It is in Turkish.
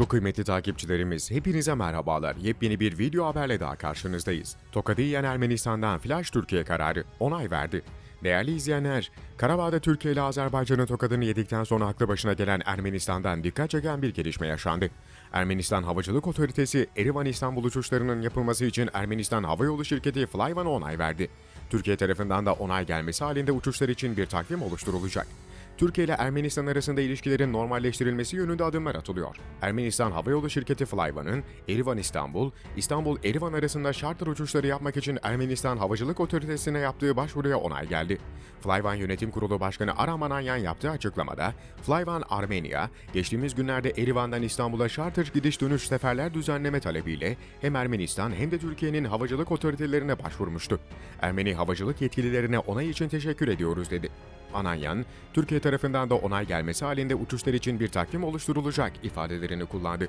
Çok kıymetli takipçilerimiz, hepinize merhabalar. Yepyeni bir video haberle daha karşınızdayız. Yiyen Ermenistan'dan Flash Türkiye kararı onay verdi. Değerli izleyenler, Karabağ'da Türkiye ile Azerbaycan'ın tokadını yedikten sonra aklı başına gelen Ermenistan'dan dikkat çeken bir gelişme yaşandı. Ermenistan Havacılık Otoritesi, Erivan İstanbul uçuşlarının yapılması için Ermenistan Havayolu Şirketi Flyvan'a onay verdi. Türkiye tarafından da onay gelmesi halinde uçuşlar için bir takvim oluşturulacak. Türkiye ile Ermenistan arasında ilişkilerin normalleştirilmesi yönünde adımlar atılıyor. Ermenistan Havayolu Şirketi Flyvan'ın Erivan İstanbul, İstanbul Erivan arasında charter uçuşları yapmak için Ermenistan Havacılık Otoritesi'ne yaptığı başvuruya onay geldi. Flyvan Yönetim Kurulu Başkanı Aram Ananyan yaptığı açıklamada, Flyvan Armenia, geçtiğimiz günlerde Erivan'dan İstanbul'a charter gidiş dönüş seferler düzenleme talebiyle hem Ermenistan hem de Türkiye'nin havacılık otoritelerine başvurmuştu. Ermeni havacılık yetkililerine onay için teşekkür ediyoruz dedi. Ananyan, Türkiye tarafından da onay gelmesi halinde uçuşlar için bir takvim oluşturulacak ifadelerini kullandı.